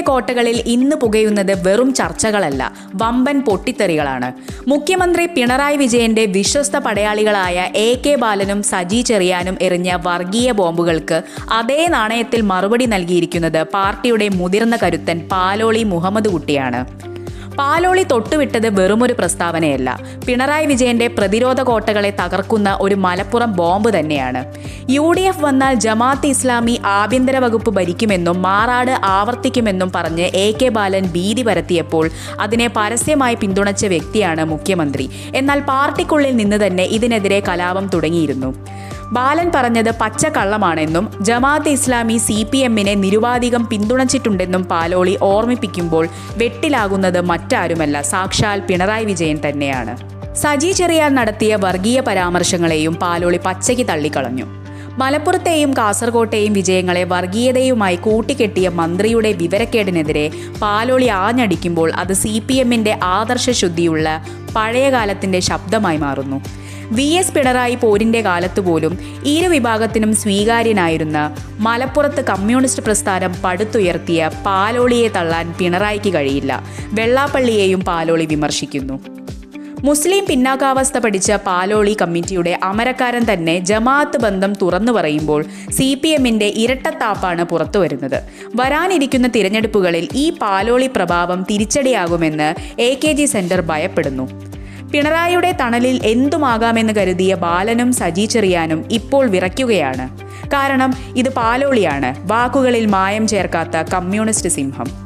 കോട്ടകളിൽ ഇന്ന് പുകയുന്നത് വെറും ചർച്ചകളല്ല വമ്പൻ പൊട്ടിത്തെറികളാണ്. മുഖ്യമന്ത്രി പിണറായി വിജയന്റെ വിശ്വസ്ത പടയാളികളായ എ കെ ബാലനും സജി ചെറിയാനും എറിഞ്ഞ വർഗീയ ബോംബുകൾക്ക് അതേ നാണയത്തിൽ മറുപടി നൽകിയിരിക്കുന്നത് പാർട്ടിയുടെ മുതിർന്ന കരുത്തൻ പാലോളി മുഹമ്മദ് കുട്ടിയാണ്. പാലോളി തൊട്ടുവിട്ടത് വെറുമൊരു പ്രസ്താവനയല്ല. പിണറായി വിജയന്റെ പ്രതിരോധ കോട്ടകളെ തകർക്കുന്ന ഒരു മലപ്പുറം ബോംബ് തന്നെയാണ്. യു ഡി എഫ് വന്നാൽ ജമാഅത്ത് ഇസ്ലാമി ആഭ്യന്തര വകുപ്പ് ഭരിക്കുമെന്നും മാറാട് ആവർത്തിക്കുമെന്നും പറഞ്ഞ് എ കെ ബാലൻ ഭീതി പരത്തിയപ്പോൾ അതിനെ പരസ്യമായി പിന്തുണച്ച വ്യക്തിയാണ് മുഖ്യമന്ത്രി. എന്നാൽ പാർട്ടിക്കുള്ളിൽ നിന്ന് തന്നെ ഇതിനെതിരെ കലാപം തുടങ്ങിയിരുന്നു. ബാലൻ പറഞ്ഞത് പച്ചക്കള്ളമാണെന്നും ജമാഅത്ത് ഇസ്ലാമി സി പി എമ്മിനെ നിരുപാധികം പിന്തുണച്ചിട്ടുണ്ടെന്നും പാലോളി ഓർമ്മിപ്പിക്കുമ്പോൾ വെട്ടിലാകുന്നത് മറ്റാരുമല്ല. സാക്ഷാൽ പിണറായി വിജയൻ തന്നെയാണ്. സജി ചെറിയാൻ നടത്തിയ വർഗീയ പരാമർശങ്ങളെയും പാലോളി പച്ചയ്ക്ക് തള്ളിക്കളഞ്ഞു. മലപ്പുറത്തെയും കാസർകോട്ടെയും വിജയങ്ങളെ വർഗീയതയുമായി കൂട്ടിക്കെട്ടിയ മന്ത്രിയുടെ വിവരക്കേടിനെതിരെ പാലോളി ആഞ്ഞടിക്കുമ്പോൾ അത് സി പി എമ്മിന്റെ ആദർശശുദ്ധിയുള്ള പഴയകാലത്തിന്റെ ശബ്ദമായി മാറുന്നു. വി എസ് പിണറായി പോരിന്റെ കാലത്ത് പോലും ഇരു വിഭാഗത്തിനും സ്വീകാര്യനായിരുന്ന മലപ്പുറത്ത് കമ്മ്യൂണിസ്റ്റ് പ്രസ്ഥാനം പടുത്തുയർത്തിയ പാലോളിയെ തള്ളാൻ പിണറായിക്ക് കഴിയില്ല. വെള്ളാപ്പള്ളിയെയും പാലോളി വിമർശിക്കുന്നു. മുസ്ലിം പിന്നാക്കാവസ്ഥ പഠിച്ച പാലോളി കമ്മിറ്റിയുടെ അമരക്കാരൻ തന്നെ ജമാഅത്ത് ബന്ധം തുറന്നു പറയുമ്പോൾ സി പി എമ്മിന്റെ ഇരട്ടത്താപ്പാണ് പുറത്തുവരുന്നത് വരാനിരിക്കുന്ന തിരഞ്ഞെടുപ്പുകളിൽ ഈ പാലോളി പ്രഭാവം തിരിച്ചടിയാകുമെന്ന് എ കെ ജി സെന്റർ ഭയപ്പെടുന്നു. പിണറായിയുടെ തണലിൽ എന്തുമാകാമെന്ന് കരുതിയ ബാലനും സജി ചെറിയാനും ഇപ്പോൾ വിറയ്ക്കുകയാണ്. കാരണം ഇത് പാലോളിയാണ്. വാക്കുകളിൽ മായം ചേർക്കാത്ത കമ്മ്യൂണിസ്റ്റ് സിംഹം.